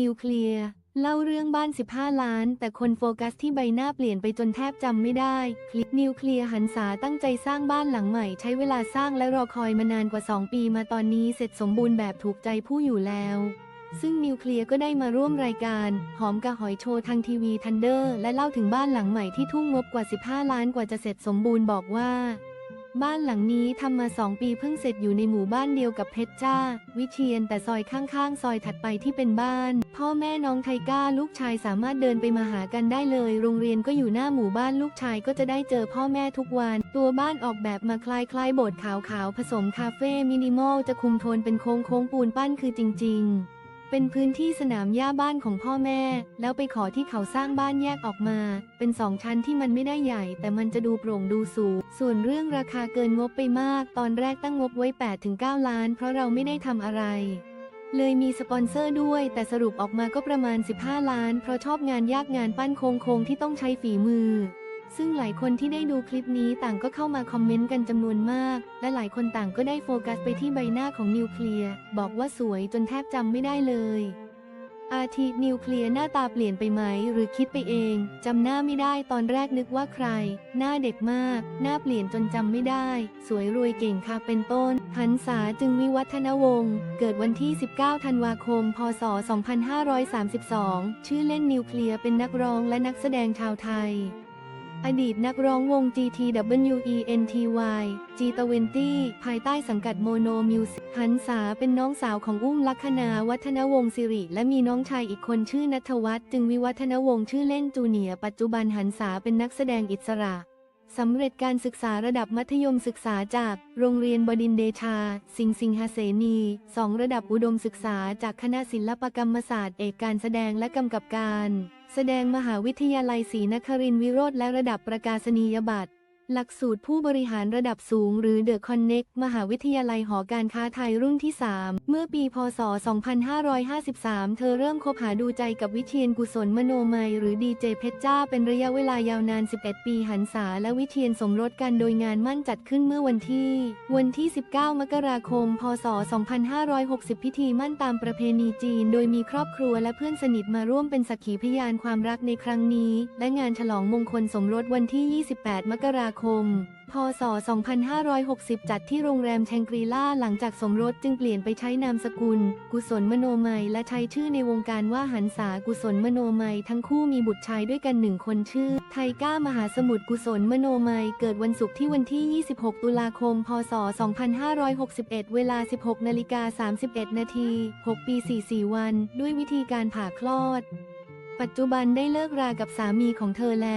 นิวเคลียร์เล่าเรื่องบ้าน 15 ล้าน แต่คนโฟกัสที่ใบหน้าเปลี่ยนไปจนแทบจำไม่ได้ คลิปนิวเคลียร์หันษาตั้งใจสร้างบ้านหลังใหม่ ใช้เวลาสร้างและรอคอยมานานกว่า 2 ปีมาตอนนี้เสร็จสมบูรณ์แบบถูกใจผู้อยู่แล้ว ซึ่งนิวเคลียร์ก็ได้มาร่วมรายการ หอมกระหอยโชว์ทางทีวีทันเดอร์และเล่าถึงบ้านหลังใหม่ที่ทุ่งงบกว่า 15 ล้านกว่าจะเสร็จสมบูรณ์บอกว่า บ้านหลังนี้ทำมาสองปีเพิ่งเสร็จอยู่ในหมู่บ้านเดียวกับเพชรจ้า วิเชียนแต่ซอยข้างๆ ซอยถัดไปที่เป็นบ้าน พ่อแม่น้องไทก้าลูกชายสามารถเดินไปมาหากันได้เลย โรงเรียนก็อยู่หน้าหมู่บ้านลูกชายก็จะได้เจอพ่อแม่ทุกวัน ตัวบ้านออกแบบมาคล้ายๆโบสถ์ขาวๆผสมคาเฟ่มินิมอลจะคุมโทนเป็นโค้งโค้งๆปูนปั้นคือจริง ๆ เป็นพื้นที่สนามหญ้าบ้านของพ่อแม่ แล้วไปขอที่เขาสร้างบ้านแยกออกมา เป็นสองชั้นที่มันไม่ได้ใหญ่ แต่มันจะดูโปร่งดูสูง ส่วนเรื่องราคาเกินงบไปมาก ตอนแรกตั้งงบไว้ 8-9 ล้าน เพราะเราไม่ได้ทำอะไร เลยมีสปอนเซอร์ด้วย แต่สรุปออกมาก็ประมาณ 15 ล้าน เพราะชอบงานยากงานปั้นโครงๆที่ต้องใช้ฝีมือ ซึ่งหลายคนที่ได้ดูคลิปนี้ต่างก็เข้ามาคอมเมนต์กันจำนวนมาก และหลายคนต่างก็ได้โฟกัสไปที่ใบหน้าของนิวเคลียร์ บอกว่าสวยจนแทบจำไม่ได้เลย อาทินิวเคลียร์หน้าตาเปลี่ยนไปไหม หรือคิดไปเองจำหน้าไม่ได้ตอนแรกนึกว่าใคร หน้าเด็กมาก หน้าเปลี่ยนจนจำไม่ได้ สวยรวยเก่งค่ะเป็นต้นหันษาจึงวิวัฒนวงศ์เกิดวันที่ 19 ธันวาคม พศ 2532 ชื่อเล่นนิวเคลียร์เป็นนักร้องและนักแสดงชาวไทย อดีตนักร้องวง GTWENTY G20 ภายใต้สังกัดโมโนมิวสิกหันษาเป็นน้องสาวของอุ้มลักษณาวัฒนวงศิริ และมีน้องชายอีกคนชื่อนัทวัฒน์จึงวิวัฒนวงศ์ชื่อเล่นจูเนีย ปัจจุบันหันษาเป็นนักแสดงอิสระสำเร็จการศึกษาระดับมัธยมศึกษาจาก โรงเรียนบดินเดชา สิงห์สิงหเสนีสองระดับอุดมศึกษาจากคณะศิลปกรรมศาสตร์เอกการแสดงและกำกับการแสดงมหาวิทยาลัยศรีนครินทร์วิโรธและระดับประกาศนียบัตร หลักสูตรผู้บริหารระดับสูงหรือ The Connect มหาวิทยาลัยหอการค้าไทยรุ่นที่ 3 เมื่อปีพศ 2553 เธอเริ่มคบหาดูใจกับวิเชียนกุศลมโนมัย หรือดีเจเพชรจ้า เป็นระยะเวลายาวนาน 11 ปีหันษาและวิเชียนสมรสกันโดยงานมั่นจัดขึ้นเมื่อวันที่ วันที่ 19 มกราคม พศ 2560 พิธีมั่นตามประเพณีจีน โดยมีครอบครัวและเพื่อนสนิทมาร่วมเป็นสักขีพยานความรักในครั้งนี้ และงานฉลองมงคลสมรสวันที่ 28 มกราคม พศ 2560 จัดที่โรงแรมแชงกรีล่าหลังจากสมรสจึงเปลี่ยนไปใช้นามสกุล กุศลมโนมัย และใช้ชื่อในวงการว่าหันษากุศลมโนมัย ทั้งคู่มีบุตรชายด้วยกันหนึ่งคนชื่อ ไทก้ามหาสมุทรกุศลมโนมัย เกิดวันศุกร์ที่วันที่ 26 ตุลาคม พศ 2561 เวลา 16 นาฬิกา 31 นาที 6 ปี 44 วัน ด้วยวิธีการผ่าคลอด ปัจจุบันได้เลิกรากับสามีของเธอแล้ว